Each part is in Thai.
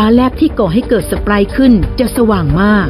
ฟ้าแลบที่ก่อให้เกิดสปรายขึ้นจะสว่างมาก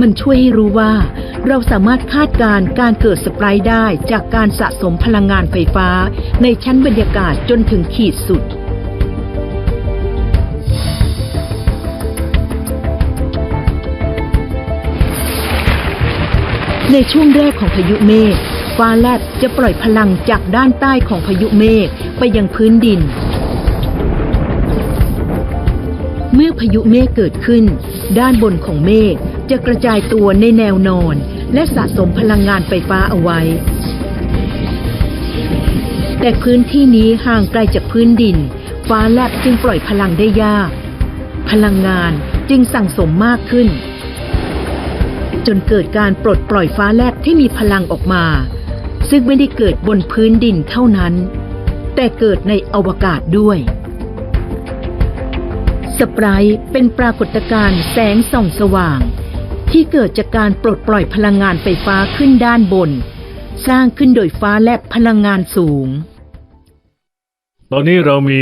มันช่วยให้รู้ว่า เราสามารถคาดการณ์การเกิดสปรายได้จากการสะสมพลังงานไฟฟ้า ในชั้นบรรยากาศจนถึงขีดสุดในช่วงแรกของพายุเมฆฟ้าแลบจะปล่อยพลังจากด้านใต้ของพายุเมฆไปยังพื้นดิน พายุเมฆเกิดขึ้น ด้านบนของเมฆจะกระจายตัวในแนวนอน และสะสมพลังงานไฟฟ้าเอาไว้ แต่พื้นที่นี้ห่างไกลจากพื้นดิน ฟ้าแลบจึงปล่อยพลังได้ยาก พลังงานจึงสั่งสมมากขึ้น จนเกิดการปลดปล่อยฟ้าแลบที่มีพลังออกมา ซึ่งไม่ได้เกิดบนพื้นดินเท่านั้น แต่เกิดในอวกาศด้วย สปรายเป็นปรากฏการณ์แสงส่องสว่าง ที่เกิดจากการปลดปล่อยพลังงานไฟฟ้าขึ้นด้านบน สร้างขึ้นโดยฟ้าแลบพลังงานสูง ตอนนี้เรามี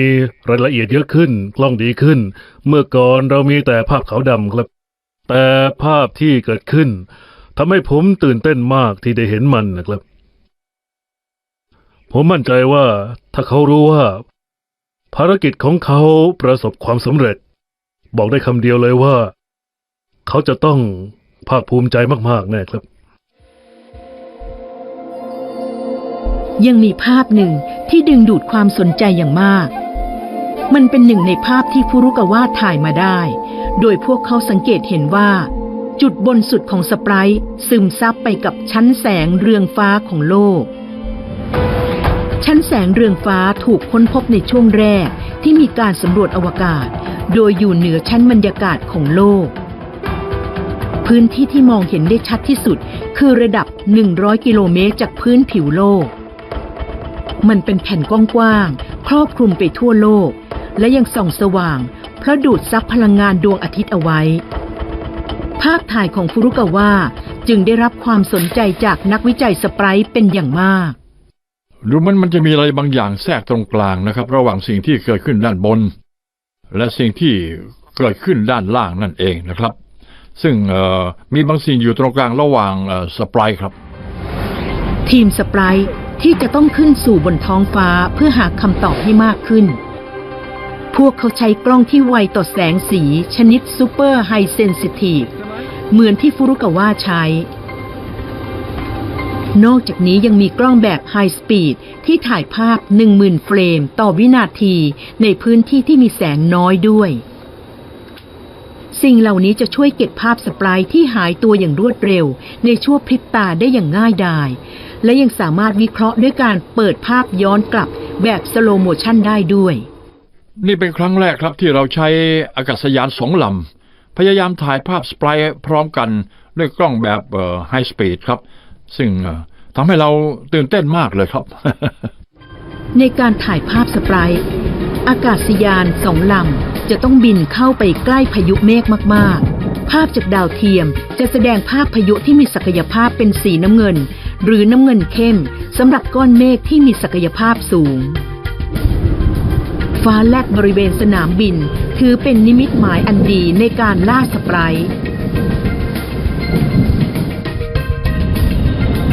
รายละเอียดเยอะขึ้นกล้องดีขึ้น เมื่อก่อนเรามีแต่ภาพขาวดำครับ แต่ภาพที่เกิดขึ้นทำให้ผมตื่นเต้นมากที่ได้เห็นมันนะครับ ผมมั่นใจว่าถ้าเขารู้ว่า ภารกิจของเขาประสบความสำเร็จ บอกได้คำเดียวเลยว่า เขาจะต้องภาคภูมิใจมาก ๆ แน่ครับ ยังมีภาพหนึ่งที่ดึงดูดความสนใจอย่างมาก มันเป็นหนึ่งในภาพที่ฟุรุกาวะถ่ายมาได้ โดยพวกเขาสังเกตเห็นว่า จุดบนสุดของสปรายซึมซับไปกับชั้นแสงเรืองฟ้าของโลก แสงเรืองฟ้าถูกค้นพบในช่วงแรกที่มีการสำรวจอวกาศ โดยอยู่เหนือชั้นบรรยากาศของโลก พื้นที่ที่มองเห็นได้ชัดที่สุด คือระดับ 100 กิโลเมตรจากพื้นผิวโลก มันเป็นแผ่นกว้างๆครอบคลุมไปทั่วโลก และยังส่องสว่าง เพราะดูดซับพลังงานดวงอาทิตย์เอาไว้ ภาพถ่ายของฟุรุกาวะจึงได้รับความสนใจจากนักวิจัยสไปร์เป็นอย่างมาก ดูมันมันจะมีอะไรบางอย่างแทรกตรงกลางนะครับ ระหว่างสิ่งที่เกิดขึ้นด้านบน และสิ่งที่เกิดขึ้นด้านล่างนั่นเองนะครับ ซึ่งมีบางสิ่งอยู่ตรงกลางระหว่างสปายครับ ทีมสปรท์ที่จะต้องขึ้นสู่บนท้องฟ้าเพื่อหาคำตอบให้มากขึ้น พวกเขาใช้กล้องที่ไวต่อแสงสีชนิดซูเปอร์ไฮเซนซิทีฟเหมือนที่ฟุรุกาวะใช้ นอกจากนี้ยังมีกล้องแบบไฮสปีดที่ถ่ายภาพ 10,000 เฟรมต่อวินาทีในพื้นที่ที่มีแสงน้อยด้วย สิ่งเหล่านี้จะช่วยเก็บภาพสปรายที่หายตัวอย่างรวดเร็ว ในชั่วพริบตาได้อย่างง่ายดาย และยังสามารถวิเคราะห์ด้วยการเปิดภาพย้อนกลับแบบสโลโมชันได้ด้วย นี่เป็นครั้งแรกครับที่เราใช้อากาศยานสองลำพยายามถ่ายภาพสปรายพร้อมกันด้วยกล้องแบบไฮสปีดครับ ซึ่งทำให้เราตื่นเต้นมากเลยครับ ในการถ่ายภาพสปรายท์อากาศยานสองลำจะต้องบินเข้าไปใกล้พายุเมฆมาก ๆ ภาพจากดาวเทียมจะแสดงภาพพายุที่มีศักยภาพเป็นสีน้ำเงิน หรือน้ำเงินเข้มสำหรับก้อนเมฆที่มีศักยภาพสูง ฟ้าแลบบริเวณสนามบิน ถือเป็นนิมิตหมายอันดีในการล่าสไปร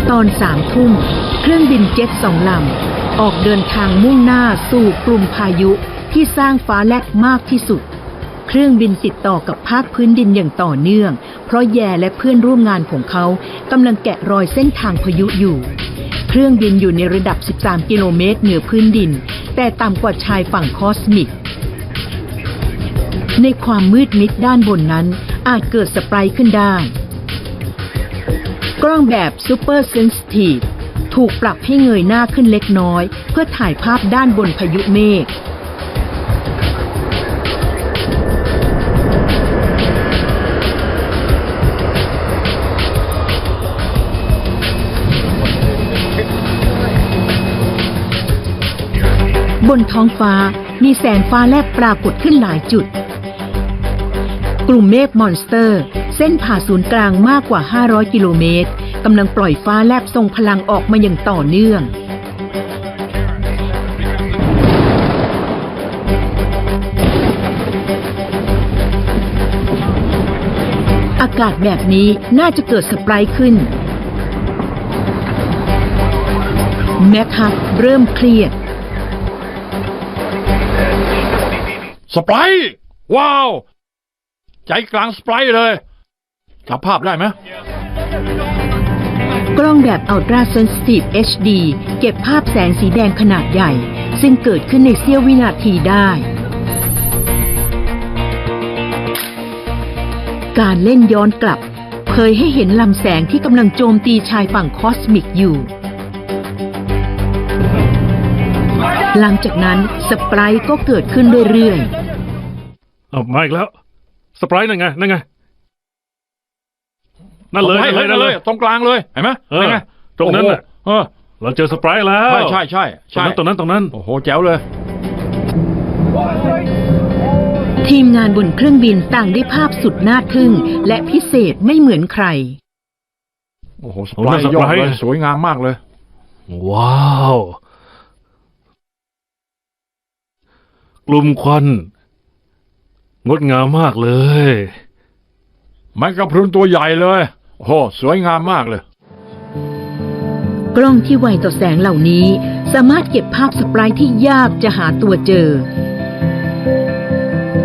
ตอนสามทุ่มเครื่องบินเจ็ตสองลำ ออกเดินทางมุ่งหน้าสู่กลุ่มพายุที่สร้างฟ้าแลบมากที่สุด เครื่องบินติดต่อกับภาคพื้นดินอย่างต่อเนื่อง เพราะแย่และเพื่อนร่วมงานของเขากำลังแกะรอยเส้นทางพายุอยู่ เครื่องบินอยู่ในระดับ 13 กิโลเมตรเหนือพื้นดิน แต่ต่ำกว่าชายฝั่งคอสมิก ในความมืดมิดด้านบนนั้นอาจเกิดสปรท์ขึ้นได้ กล้องแบบซูเปอร์เซนซิทีฟถูกปรับให้เงยหน้าขึ้นเล็กน้อย เพื่อถ่ายภาพด้านบนพายุเมฆบนท้องฟ้ามีแสงฟ้าแลบปรากฏขึ้นหลายจุด กลุ่มเมฆมอนสเตอร์ เส้นผ่าศูนย์กลางมากกว่า 500 กิโลเมตรกำลังปล่อยฟ้าแลบทรงพลังออกมาอย่างต่อเนื่อง อากาศแบบนี้น่าจะเกิดสปรายขึ้น แมคฮับเริ่มเครียดสปรายว้าว ใจกลางสปรายเลย จับภาพได้ไหมกล้องแบบ Ultra Sensitive HD เก็บภาพแสงสีแดงขนาดใหญ่ ซึ่งเกิดขึ้นในเสี้ยววินาทีได้ การเล่นย้อนกลับเผยให้เห็นลำแสงที่กำลังโจมตีชายฝั่งคอสมิกอยู่ หลังจากนั้นสปรายก็เกิดขึ้นเรื่อยเอามาอีกแล้วสปรายนั่นไง นั่นไง นั่นเลยให้นั่นเลยนั่นั่นนเลเลยยตรงกลางเลยเห็นไหมเออห็นไงตรงนั้นน่ะโอ้โหเราเจอสปรายแล้วเออใช่ใช่ใช่ตรงนั้นตรงนั้นตรงนั้นโอ้โหแจ๋วเลยๆทีมงานบนเครื่องบินต่างได้ภาพสุดน่าทึ่ง และพิเศษไม่เหมือนใคร โอ้โหสไปร์ยอดเลยสวยงามมากเลย ว้าว กลุ่มควันงดงามมากเลยแมงกะพรุนตัวใหญ่เลย โอ้โหสวยงามมากเลย กล้องที่ไวต่อแสงเหล่านี้ สามารถเก็บภาพสปรายที่ยากจะหาตัวเจอ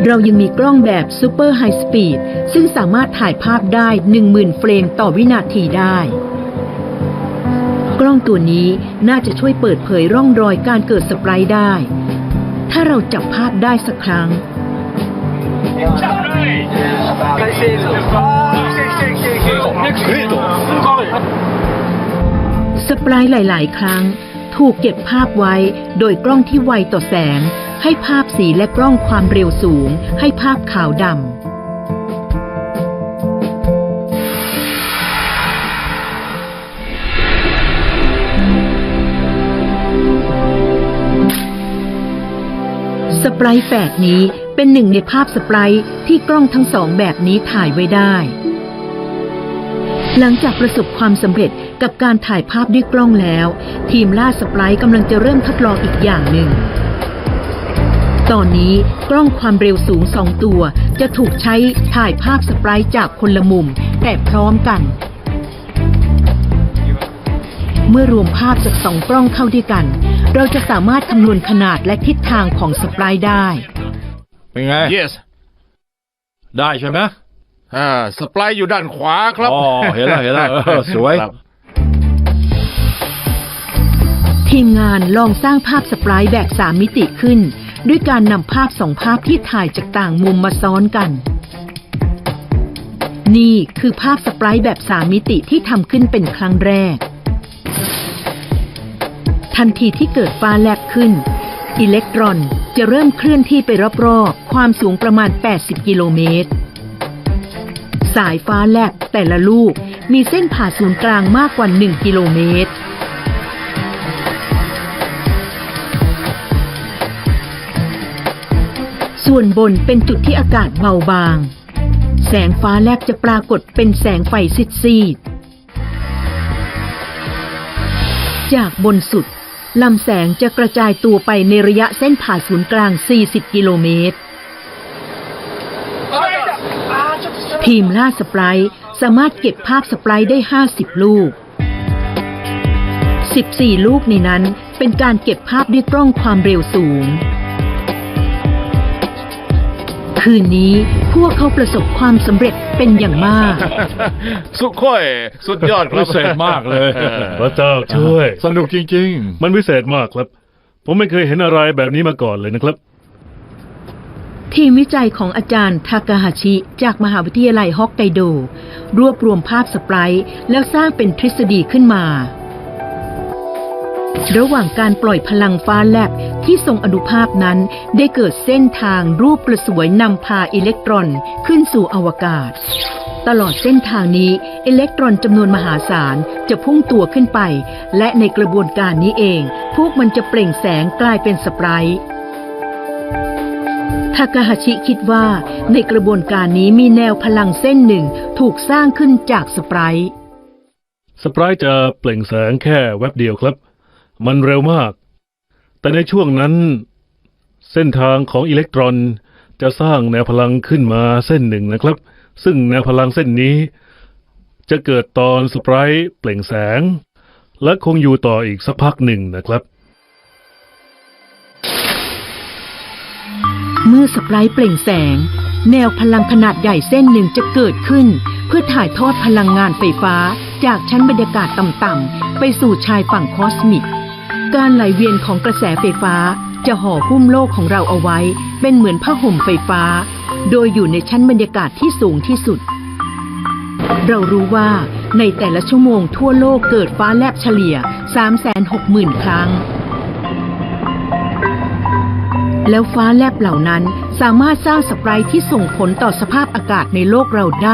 เรายังมีกล้องแบบ Super High Speed ซึ่งสามารถถ่ายภาพได้ 10,000 เฟรมต่อวินาทีได้ กล้องตัวนี้น่าจะช่วยเปิดเผยร่องรอยการเกิดสปรายได้ ถ้าเราจับภาพได้สักครั้ง สปรายหลาย ๆ ครั้ง ถูกเก็บภาพไว้โดยกล้องที่ไวต่อแสง ให้ภาพสีและกล้องความเร็วสูง ให้ภาพขาวดำสปรายแฝดนี้เป็นหนึ่งในภาพสปรายที่กล้องทั้งสองแบบนี้ถ่ายไว้ได้ หลังจากประสบความสำเร็จ กับการถ่ายภาพด้วยกล้องแล้ว ทีมล่าสปรายกำลังจะเริ่มทดลองอีกอย่างหนึ่ง ตอนนี้กล้องความเร็วสูงสองตัว จะถูกใช้ถ่ายภาพสปรายจากคนละมุม แต่พร้อมกัน เมื่อรวมภาพจากสองกล้องเข้าด้วยกัน เราจะสามารถคำนวณขนาดและทิศทางของสปรายได้ เป็นไง yes ได้ใช่ไหมอ่าสปายอยู่ด้านขวาครับ อ๋อ เห็นแล้วเห็นแล้วเออสวย ครับ ทีมงานลองสร้างภาพสปรายแบบสามมิติขึ้น ด้วยการนำภาพสองภาพที่ถ่ายจากต่างมุมมาซ้อนกัน นี่คือภาพสปรายแบบสามมิติที่ทำขึ้นเป็นครั้งแรก ทันทีที่เกิดฟ้าแลบขึ้น อิเล็กตรอนจะเริ่มเคลื่อนที่ไปรอบๆ ความสูงประมาณ 80 กิโลเมตร สายฟ้าแลบแต่ละลูกมีเส้นผ่าศูนย์กลางมากกว่า 1 กิโลเมตร ส่วนบนเป็นจุดที่อากาศเบาบาง แสงฟ้าแลบจะปรากฏเป็นแสงไฟซีดๆจากบนสุดลำแสงจะกระจายตัวไปในระยะเส้นผ่าศูนย์กลาง 40 กิโลเมตร ทีมล่าสปรายสามารถเก็บภาพสปรายได้ 50 ลูก 14 ลูกในนั้นเป็นการเก็บภาพด้วยกล้องความเร็วสูง คืนนี้พวกเขาประสบความสำเร็จเป็นอย่างมาก สุดค่อย สุดยอดครับพิเศษมากเลย พระเจ้าช่วย สนุกจริง มันพิเศษมากครับ ผมไม่เคยเห็นอะไรแบบนี้มาก่อนเลยนะครับ ทีมวิจัยของอาจารย์ทากาฮาชิ จากมหาวิทยาลัยฮอกไกโด รวบรวมภาพสปรายแล้วสร้างเป็นทฤษฎีขึ้นมา ระหว่างการปล่อยพลังฟ้าแลบที่ทรงอนุภาพนั้นได้เกิดเส้นทางรูปกระสวยนำพาอิเล็กตรอนขึ้นสู่อวกาศ ตลอดเส้นทางนี้อิเล็กตรอนจำนวนมหาศาลจะพุ่งตัวขึ้นไป และในกระบวนการนี้เอง พวกมันจะเปล่งแสงกลายเป็นสปรายทากาฮาชิคิดว่าในกระบวนการนี้มีแนวพลังเส้นหนึ่งถูกสร้างขึ้นจากสปรายสปรายจะเปล่งแสงแค่แวบเดียวครับ มันเร็วมาก แต่ในช่วงนั้น เส้นทางของอิเล็กตรอนจะสร้างแนวพลังขึ้นมาเส้นหนึ่งนะครับ ซึ่งแนวพลังเส้นนี้ จะเกิดตอนสปรท์เปล่งแสง และคงอยู่ต่ออีกสักพักหนึ่งนะครับ เมื่อสปรายเปล่งแสง แนวพลังขนาดใหญ่เส้นหนึ่งจะเกิดขึ้น เพื่อถ่ายทอดพลังงานไฟฟ้าจากชั้นบรรยากาศต่ำๆไปสู่ชายฝั่งคอสมิก การไหลเวียนของกระแสไฟฟ้าจะห่อหุ้มโลกของเราเอาไว้ เป็นเหมือนผ้าห่มไฟฟ้า โดยอยู่ในชั้นบรรยากาศที่สูงที่สุด เรารู้ว่าในแต่ละชั่วโมงทั่วโลกเกิดฟ้าแลบเฉลี่ย 360,000 ครั้ง แล้วฟ้าแลบเหล่านั้นสามารถสร้างสปรท์ที่ส่งผลต่อสภาพอากาศในโลกเราได้